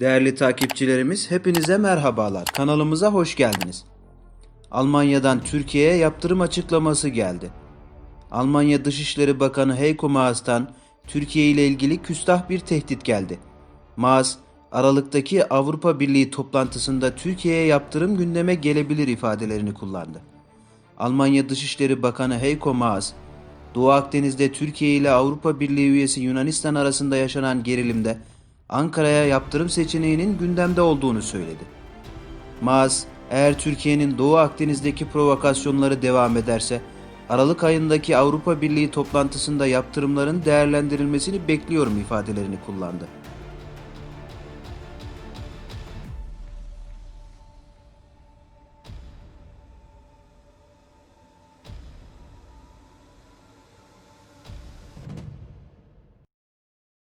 Değerli takipçilerimiz hepinize merhabalar. Kanalımıza hoş geldiniz. Almanya'dan Türkiye'ye yaptırım açıklaması geldi. Almanya Dışişleri Bakanı Heiko Maas'tan Türkiye ile ilgili küstah bir tehdit geldi. Maas, Aralık'taki Avrupa Birliği toplantısında Türkiye'ye yaptırım gündeme gelebilir ifadelerini kullandı. Almanya Dışişleri Bakanı Heiko Maas, Doğu Akdeniz'de Türkiye ile Avrupa Birliği üyesi Yunanistan arasında yaşanan gerilimde Ankara'ya yaptırım seçeneğinin gündemde olduğunu söyledi. Maas, eğer Türkiye'nin Doğu Akdeniz'deki provokasyonları devam ederse, Aralık ayındaki Avrupa Birliği toplantısında yaptırımların değerlendirilmesini bekliyorum ifadelerini kullandı.